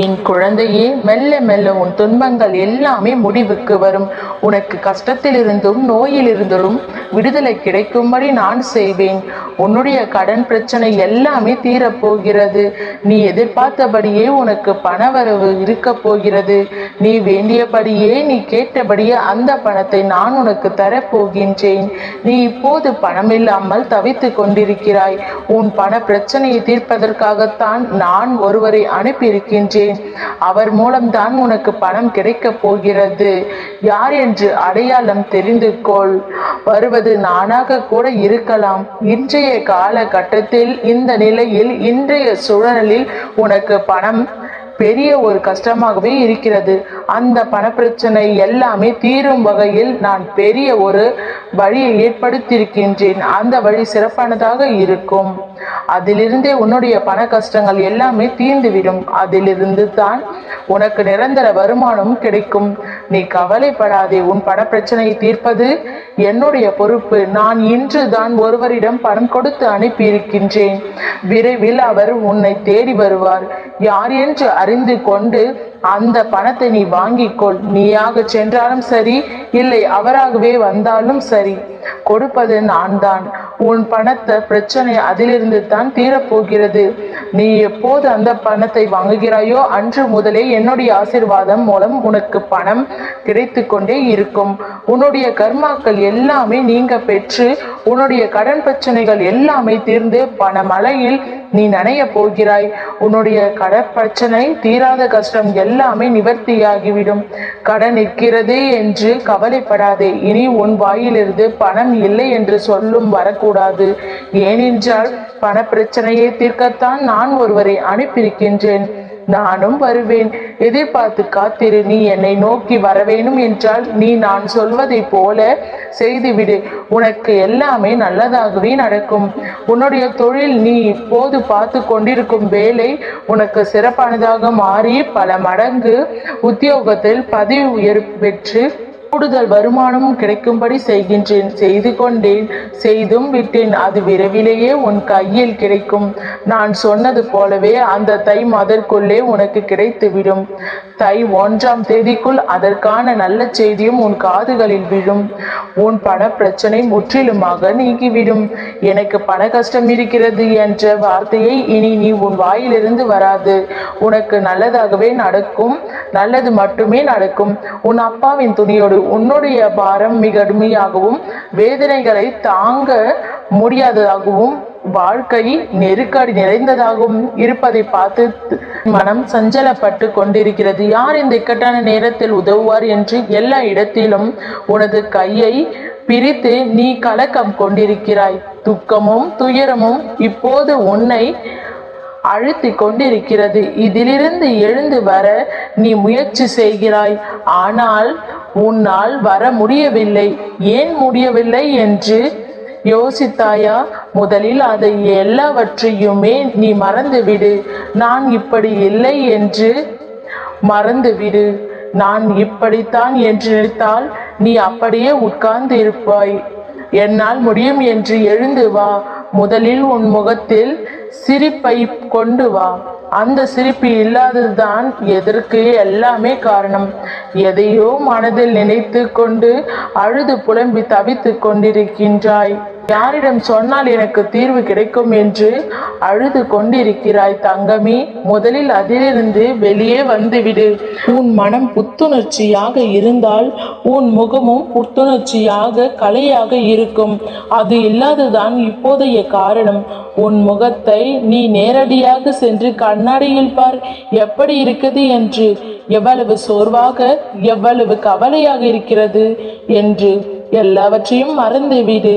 என் குழந்தையே மெல்ல மெல்ல உன் துன்பங்கள் எல்லாமே முடிவுக்கு வரும். உனக்கு கஷ்டத்திலிருந்தும் நோயிலிருந்தும் விடுதலை கிடைக்கும்படி நான் செய்வேன். உன்னுடைய கடன் பிரச்சனை எல்லாமே தீரப்போகிறது. நீ எதிர்பார்த்தபடியே உனக்கு பணவரவு இருக்க போகிறது. நீ வேண்டியபடியே நீ கேட்டபடியே அந்த பணத்தை நான் உனக்கு தரப்போகின்றேன். நீ இப்போது பணமில்லாமல் தவித்து கொண்டிருக்கிறாய். உன் பண பிரச்சனையை தீர்ப்பதற்காகத்தான் நான் ஒருவரை அனுப்பியிருக்கின்றேன். அவர் மூலம்தான் உனக்கு பணம் கிடைக்கப் போகிறது. யார் என்று அடையாளம் தெரிந்து கொள். வருவது நானாக கூட இருக்கலாம். இன்றைய காலகட்டத்தில் இந்த நிலையில் இன்றைய சூழலில் உனக்கு பணம் பெரிய ஒரு கஷ்டமாகவே இருக்கிறது. அந்த பணப்பிரச்சனை எல்லாமே தீரும் வகையில் நான் பெரிய ஒரு வழியை ஏற்படுத்தியிருக்கின்றேன். அந்த வழி சிறப்பானதாக இருக்கும். அதிலிருந்தே உன்னுடைய பண கஷ்டங்கள் எல்லாமே தீர்ந்துவிடும். அதிலிருந்து தான் உனக்கு நிரந்தர வருமானம் கிடைக்கும். நீ கவலைப்படாதே. உன் பண பிரச்சனையை தீர்ப்பது என்னுடைய பொறுப்பு. நான் இன்று தான் ஒருவரிடம் பணம் கொடுத்து அனுப்பியிருக்கின்றேன். விரைவில் அவர் உன்னை தேடி வருவார். யார் என்று அறிந்து கொண்டு அந்த பணத்தை நீ வாங்கிக்கொள். நீயாக சென்றாலும் சரி இல்லை அவராகவே வந்தாலும் சரி. கொடுப்பது நான் தான் உன் பணத்தை பிரச்சனை அதிலிருந்து தான் தீரப்போகிறது. நீ எப்போது அந்த பணத்தை வாங்குகிறாயோ அன்று முதலே என்னுடைய ஆசீர்வாதம் மூலம் உனக்கு பணம் கிடைத்து கொண்டே இருக்கும். உன்னுடைய கர்மாக்கள் எல்லாமே நீங்க பெற்று உன்னுடைய கடன் பிரச்சனைகள் எல்லாமே தீர்ந்து பணமழையில் நீ நனைய போகிறாய். உன்னுடைய கடற்பிரச்சனை தீராத கஷ்டம் எல்லாமே நிவர்த்தியாகிவிடும். கடன் நிற்கிறது என்று கவலைப்படாதே. இனி உன் வாயிலிருந்து பணம் இல்லை என்று சொல்லும் வரக்கூடாது. ஏனென்றால் பண பிரச்சனையை தீர்க்கத்தான் நான் ஒருவரை அனுப்பியிருக்கின்றேன். நானும் வருவேன். எதிர்பார்த்து காத்திரு நீ என்னை நோக்கி வரவேணும் என்றால் நீ நான் சொல்வதைப் போல செய்துவிடு. உனக்கு எல்லாமே நல்லதாகவே நடக்கும். உன்னுடைய தொழில் நீ இப்போது பார்த்து கொண்டிருக்கும் வேலை உனக்கு சிறப்பானதாக மாறி பல மடங்கு உத்தியோகத்தில் பதவி உயர்வு பெற்று கூடுதல் வருமானமும் கிடைக்கும்படி செய்கின்றேன். செய்து கொண்டேன். செய்தும் விட்டேன். அது விரைவிலேயே உன் கையில் கிடைக்கும். நான் சொன்னது போலவே அந்த தை மதற்குள்ளே உனக்கு கிடைத்துவிடும். தை ஒன்றாம் தேதிக்குள் அதற்கான நல்ல செய்தியும் உன் காதுகளில் விழும். உன் பண பிரச்சனை முற்றிலுமாக நீங்கிவிடும். எனக்கு பண கஷ்டம் இருக்கிறது என்ற வார்த்தையை இனி நீ உன் வாயிலிருந்து வராது. உனக்கு நல்லதாகவே நடக்கும். நல்லது மட்டுமே நடக்கும். உன் அப்பாவின் துணியோடு உன்னுடைய பாரம் மிக கடுமையாகவும் வேதனைகளை தாங்க முடியாததாகவும் வாழ்க்கை நெருக்கடி நிறைந்ததாகவும் இருப்பதை பார்த்து மனம் சஞ்சலப்பட்டு கொண்டிருக்கிறது. யார் இந்த இக்கட்டான நேரத்தில் உதவுவார் என்று எல்லா இடத்திலும் உனது கையை பிரித்து நீ கலக்கம் கொண்டிருக்கிறாய். துக்கமும் துயரமும் இப்போது உன்னை அழுத்தி கொண்டிருக்கிறது இதிலிருந்து எழுந்து வர நீ முயற்சி செய்கிறாய். ஆனால் உன்னால் வர முடியவில்லை. ஏன் முடியவில்லை என்று யோசித்தாயா? முதலில் அதை எல்லாவற்றையுமே நீ மறந்துவிடு. நான் இப்படி இல்லை என்று மறந்துவிடு. நான் இப்படித்தான் என்று நினைத்தால் நீ அப்படியே உட்கார்ந்து இருப்பாய் என்னால் முடியும் என்று எழுந்து வா. முதலில் உன் முகத்தில் சிரிப்பை கொண்டு வா. அந்த சிரிப்பு இல்லாததுதான் எதற்கு எல்லாமே காரணம். எதையோ மனதில் நினைத்து கொண்டு அழுது புலம்பி தவித்துக் கொண்டிருக்கின்றாய். யாரிடம் சொன்னால் எனக்கு தீர்வு கிடைக்கும் என்று அழுது கொண்டிருக்கிறாய் தங்கமே முதலில் அதிலிருந்து வெளியே வந்துவிடு. உன் மனம் புத்துணர்ச்சியாக இருந்தால் உன் முகமும் புத்துணர்ச்சியாக கலையாக இருக்கும். அது இல்லாததான் இப்போதைய காரணம். உன் முகத்தை நீ நேரடியாக சென்று கண்ணாடியில் பார். எப்படி இருக்குது என்று? எவ்வளவு சோர்வாக எவ்வளவு கவலையாக இருக்கிறது என்று எல்லாவற்றையும் மறந்துவிடு.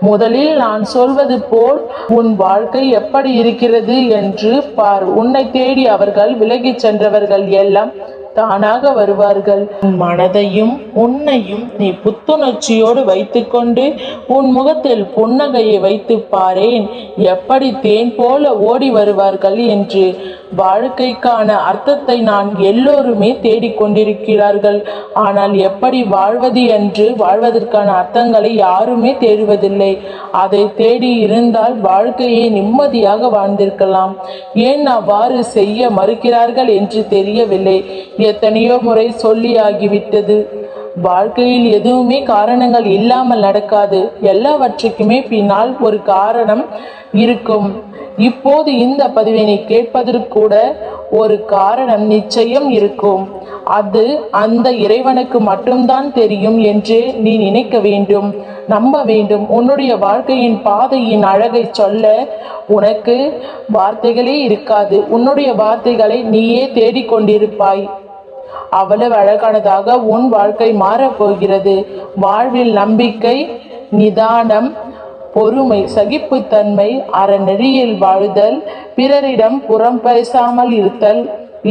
முதலில் நான் சொல்வது போல் உன் வாழ்க்கை எப்படி இருக்கிறது என்று பார். உன்னை தேடி அவர்கள் விலகிச் சென்றவர்கள் எல்லாம் தானாக வருவார்கள். உன் மனதையும் உன்னையும் நீ புத்துணர்ச்சியோடு வைத்துக்கொண்டு உன் முகத்தில் புன்னகையை வைத்து பாரேன். எப்படி தேன் போல ஓடி வருவார்கள் என்று வாழ்க்கைக்கான அர்த்தத்தை நான் எல்லோருமே தேடிக்கொண்டிருக்கிறார்கள். ஆனால் எப்படி வாழ்வது என்று வாழ்வதற்கான அர்த்தங்களை யாருமே தேடுவதில்லை. அதை தேடி இருந்தால் வாழ்க்கையை நிம்மதியாக வாழ்ந்திருக்கலாம். ஏன் அவ்வாறு செய்ய மறுக்கிறார்கள் என்று தெரியவில்லை. எத்தனையோ முறை சொல்லியாகிவிட்டது. வாழ்க்கையில் எதுவுமே காரணங்கள் இல்லாமல் நடக்காது. எல்லாவற்றுக்குமே பின்னால் ஒரு காரணம் இருக்கும். இப்போது இந்த பதிவினை கேட்பதற்கூட ஒரு காரணம் நிச்சயம் இருக்கும். அது அந்த இறைவனுக்கு மட்டும்தான் தெரியும் என்று நீ நினைக்க வேண்டும். நம்ப வேண்டும். உன்னுடைய வாழ்க்கையின் பாதையின் அழகை சொல்ல உனக்கு வார்த்தைகளே இருக்காது. உன்னுடைய வார்த்தைகளை நீயே தேடிக்கொண்டிருப்பாய். அவ்வளவு அழகானதாக உன் வாழ்க்கை மாறப் போகிறது வாழ்வில் நம்பிக்கை நிதானம் பொறுமை சகிப்புத்தன்மை அறநெறியில் வாழுதல் பிறரிடம் புறம் பேசாமல் இருத்தல்.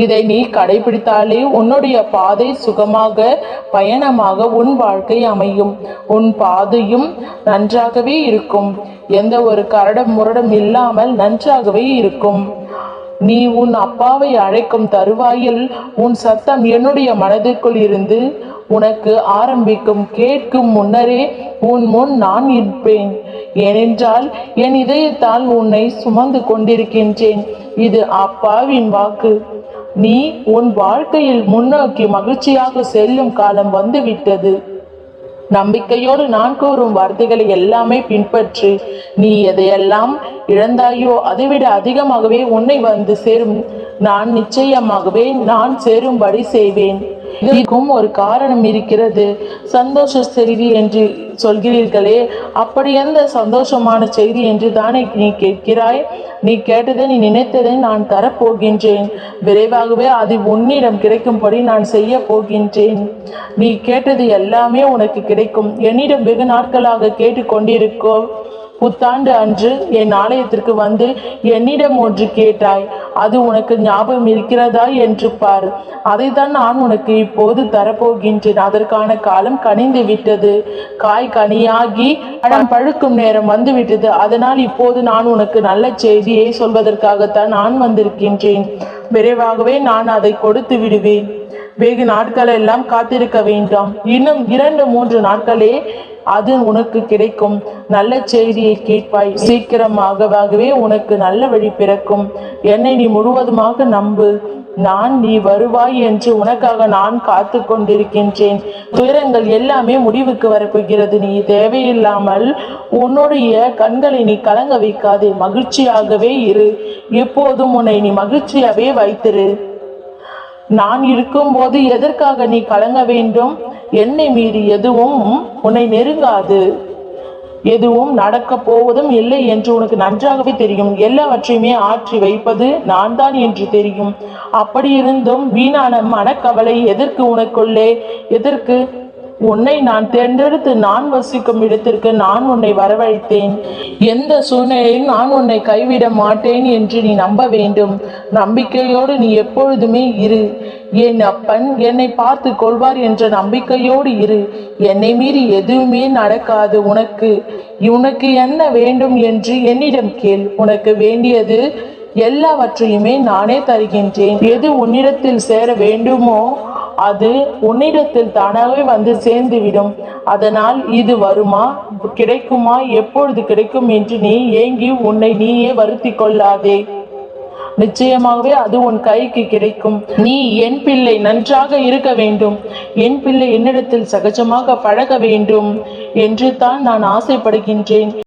இதை நீ கடைபிடித்தாலே உன்னுடைய பாதை சுகமாக பயணமாக உன் வாழ்க்கை அமையும். உன் பாதையும் நன்றாகவே இருக்கும். எந்த ஒரு கரடம் முரடும் இல்லாமல் நன்றாகவே இருக்கும். நீ உன் அப்பாவை அழைக்கும் தருவாயில் உன் சத்தம் என்னுடைய மனதிற்குள் இருந்து உனக்கு ஆரம்பிக்கும் கேட்கும் முன்னரே உன் முன் நான் இருப்பேன் ஏனென்றால் என் இதயத்தால் உன்னை சுமந்து கொண்டிருக்கின்றேன். இது அப்பாவின் வாக்கு. நீ உன் வாழ்க்கையில் முன்னோக்கி மகிழ்ச்சியாக செல்லும் காலம் வந்துவிட்டது. நம்பிக்கையோடு நான் கூறும் வார்த்தைகளை எல்லாமே பின்பற்று. நீ எதையெல்லாம் இழந்தாயோ அதைவிட அதிகமாகவே உன்னை வந்து சேரும். நான் நிச்சயமாகவே நான் சேரும்படி செய்வேன். இதற்கும் ஒரு காரணம் இருக்கிறது. சந்தோஷ செய்தி என்று சொல்கிறீர்களே. அப்படி எந்த சந்தோஷமான செய்தி என்று தானே நீ கேட்கிறாய்? நீ கேட்டதை நீ நினைத்ததை நான் தரப்போகின்றேன். விரைவாகவே அது உன்னிடம் கிடைக்கும்படி நான் செய்ய போகின்றேன். நீ கேட்டது எல்லாமே உனக்கு கிடைக்கும். என்னிடம் வெகு நாட்களாக கேட்டுக்கொண்டிருக்கோ. புத்தாண்டு அன்று என் ஆலயத்திற்கு வந்து என்னிடம் ஒன்று கேட்டாய். அது உனக்கு ஞாபகம் இருக்கிறதா என்று பார். அதைத்தான் நான் உனக்கு இப்போது தரப்போகின்றேன். அதற்கான காலம் கனிந்து விட்டது. காய் கனியாகி அடம் பழுக்கும் நேரம் வந்துவிட்டது அதனால் இப்போது நான் உனக்கு நல்ல செய்தியை சொல்வதற்காகத்தான் நான் வந்திருக்கின்றேன். விரைவாகவே நான் அதை கொடுத்து விடுவேன். வெகு நாட்கள் எல்லாம் காத்திருக்க வேண்டாம். இன்னும் இரண்டு மூன்று நாட்களே அது உனக்கு கிடைக்கும். நல்ல செய்தியை கேட்பாய். சீக்கிரமாகவாகவே உனக்கு நல்ல வழி பிறக்கும். என்னை நீ முழுவதுமாக நம்பு. நான் நீ வருவாய் என்று உனக்காக நான் காத்து கொண்டிருக்கின்றேன். துயரங்கள் எல்லாமே முடிவுக்கு வரப்போகிறது. நீ தேவையில்லாமல் உன்னுடைய கண்களை நீ கலங்க வைக்காதே. மகிழ்ச்சியாகவே இரு. எப்போதும் உன்னை நீ மகிழ்ச்சியாகவே வைத்திரு. நான் இருக்கும்போது எதற்காக நீ கலங்க வேண்டும்? என்னை மீறி எதுவும் உன்னை நெருங்காது. எதுவும் நடக்கப் போவதும் இல்லை என்று உனக்கு நன்றாகவே தெரியும். எல்லாவற்றையுமே ஆற்றி வைப்பது நான் தான் என்று தெரியும். அப்படி இருந்தும் வீணான மனக்கவலை எதற்கு உனக்குள்ளே? எதற்கு உன்னை நான் தேர்ந்தெடுத்து நான் வசிக்கும் இடத்திற்கு நான் உன்னை வரவழைத்தேன். எந்த சூழ்நிலையில் நான் உன்னை கைவிட மாட்டேன் என்று நீ நம்ப வேண்டும். நம்பிக்கையோடு நீ எப்பொழுதுமே இரு. என் அப்பன் என்னை பார்த்து கொள்வார் என்ற நம்பிக்கையோடு இரு. என்னை மீறி எதுவுமே நடக்காது உனக்கு. உனக்கு என்ன வேண்டும் என்று என்னிடம் கேள். உனக்கு வேண்டியது எல்லாவற்றையுமே நானே தருகின்றேன். எது உன்னிடத்தில் சேர வேண்டுமோ அது உன்னிடத்தில் தானாகவே வந்து சேர்ந்துவிடும். அதனால் இது வருமா? கிடைக்குமா? எப்பொழுது கிடைக்கும் என்று நீ ஏங்கி உன்னை நீயே வருத்தி கொள்ளாதே. நிச்சயமாகவே அது உன் கைக்கு கிடைக்கும். நீ என் பிள்ளை நன்றாக இருக்க வேண்டும். என் பிள்ளை என்னிடத்தில் சகஜமாக பழக வேண்டும் என்று தான் நான் ஆசைப்படுகின்றேன்.